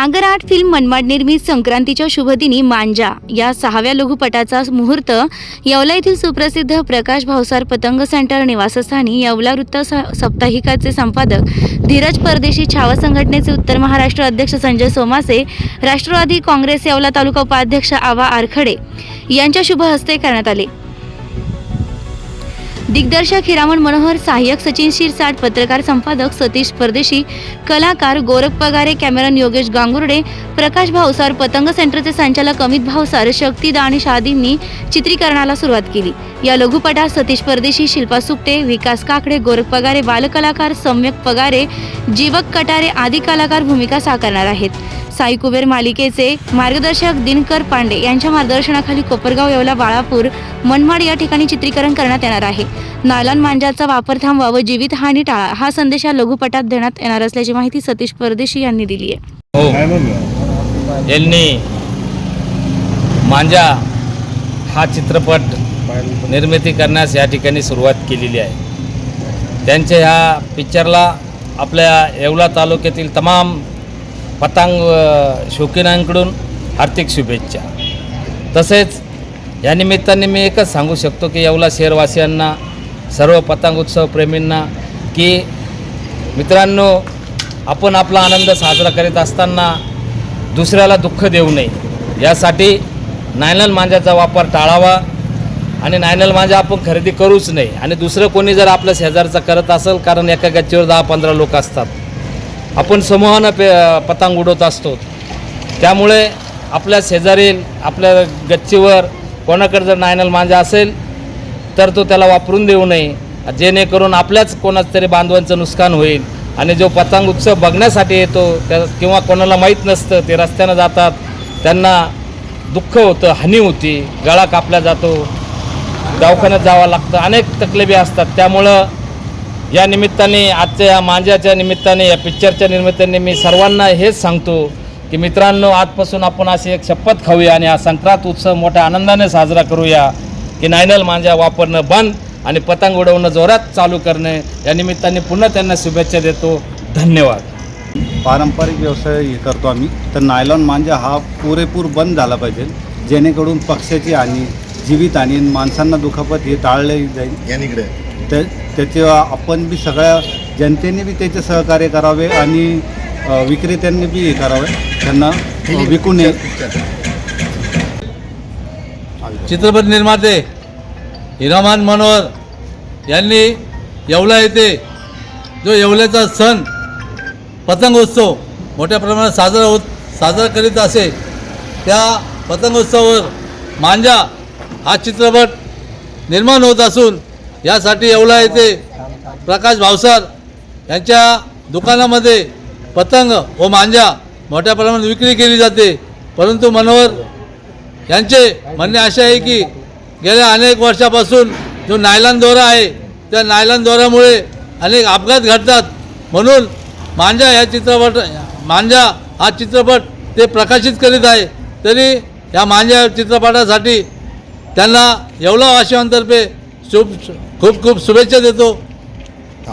सागर art film Manmad निर्मित संक्रांतीच्या शुभदिनी मांजा. या सहाव्या लघुपटाचा मुहूर्त येवला येथील सुप्रसिद्ध प्रकाश भावसार पतंग सेंटर निवासस्थानी येवला वृत्त स- साप्ताहिकाचे संपादक धीरज परदेशी छावा संघटनेचे उत्तर महाराष्ट्र अध्यक्ष संजय सोमासे राष्ट्रवादी काँग्रेस येवला तालुका उपाध्यक्ष आवा आरखडे यांच्या शुभ हस्ते करण्यात आले. दिग्दर्शक हिरामण मनोहर सहाय्यक सचिन शिरसाट पत्रकार संपादक सतीश परदेशी कलाकार गोरख पगारे कॅमेरन योगेश गांगुर्डे प्रकाश भावसार पतंग सेंटरचे संचालक अमित भावसार शक्ती दाणी शादींनी चित्रीकरणाला सुरुवात केली. या लघुपटात सतीश परदेशी शिल्पा सुकटे विकास काकडे गोरख पगारे बालकलाकार सम्यक पगारे जीवक कटारे आदी कलाकार भूमिका साकारणार आहेत. साई कुबेर मालिकेचे मार्गदर्शक दिनकर पांडे यांच्या मार्गदर्शनाखाली कोपरगाव येवला बाळापूर मनमाड या ठिकाणी चित्रीकरण करण्यात येणार आहे. नायलॉन मांजाचा वापर थांबवा व जीवितहानी टाळा हा संदेश या लघुपटात देण्यात येणार असल्याची माहिती सतीश परदेशी यांनी दिली आहे. हो. यांनी मांजा हा चित्रपट निर्मिती करण्यास या ठिकाणी सुरुवात केलेली आहे. त्यांच्या ह्या पिक्चरला आपल्या येवला तालुक्यातील तमाम पतंग शौकीनांकडून हार्दिक शुभेच्छा. तसेच या निमित्ताने मी एकच सांगू शकतो की येवला शहरवासियांना सर्व पतंग उत्सव प्रेमींना की मित्रांनो आपण आपला आनंद साजरा करीत असताना दुसऱ्याला दुःख देऊ नये. यासाठी नायनल मांजाचा वापर टाळावा आणि नायनल मांजा आपण खरेदी करूच नाही आणि दुसरं कोणी जर आपल्या शेजारचं करत असेल कारण एका गच्चीवर दहा पंधरा लोक असतात. आपण समूहानं पे पतंग उडवत असतो. त्यामुळे आपल्या शेजारील आपल्या गच्चीवर कोणाकडे जर नायनल मांजा असेल तर तो त्याला वापरून देऊ नये. जेणेकरून आपल्याच कोणाच तरी बांधवांचं नुकसान होईल. आणि जो पतंग उत्सव बघण्यासाठी येतो त्या किंवा कोणाला माहीत नसतं ते रस्त्यानं जातात त्यांना दुःख होतं हानी होती गळा कापला जातो. दवाखान्यात जावं लागतं अनेक तकलिफी असतात. त्यामुळं या निमित्ताने आजच्या या मांजाच्या निमित्ताने या पिक्चरच्या निमित्ताने मी सर्वांना हेच सांगतो की मित्रांनो आजपासून आपण अशी एक शपथ खाऊया आणि हा संक्रांत उत्सव मोठ्या आनंदाने साजरा करूया की नायनल मांजा वापरणं बंद आणि पतंग उडवणं जोरात चालू करणे. या निमित्ताने पुन्हा त्यांना शुभेच्छा देतो. धन्यवाद. पारंपरिक व्यवसाय हे करतो आम्ही. तर नायलॉन मांजा हा पुरेपूर बंद झाला पाहिजे जेणेकरून पक्ष्याची हानी जीवित आणि माणसांना दुखापत हे टाळले जाईल. यानिकडे त्या त्याचे आपण बी सगळ्या जनतेने बी त्याचे सहकार्य करावे आणि विक्रेत्यांनी बी हे करावे. त्यांना विकू नये. चित्रपट निर्माते हिरामान मनोहर यांनी येवला येथे जो येवल्याचा सण पतंगोत्सव मोठ्या प्रमाणात साजरा होत साजरा करीत असे त्या पतंगोत्सवावर मांजा हा चित्रपट निर्माण होत असून यासाठी येवला येथे प्रकाश भावसार यांच्या दुकानामध्ये पतंग व मांजा मोठ्या प्रमाणात विक्री केली जाते. परंतु मनोहर यांचे म्हणणे असे आहे की गेल्या अनेक वर्षापासून जो नायलॉन दोरा आहे त्या नायलॉन दोऱ्यामुळे अनेक अपघात घडतात. म्हणून मांजा या चित्रपट मांजा हा चित्रपट ते प्रकाशित करीत आहे. तरी या मांजा चित्रपटासाठी त्यांना येवला वाशिवांतर्फे शुभ खूप खूप शुभेच्छा देतो.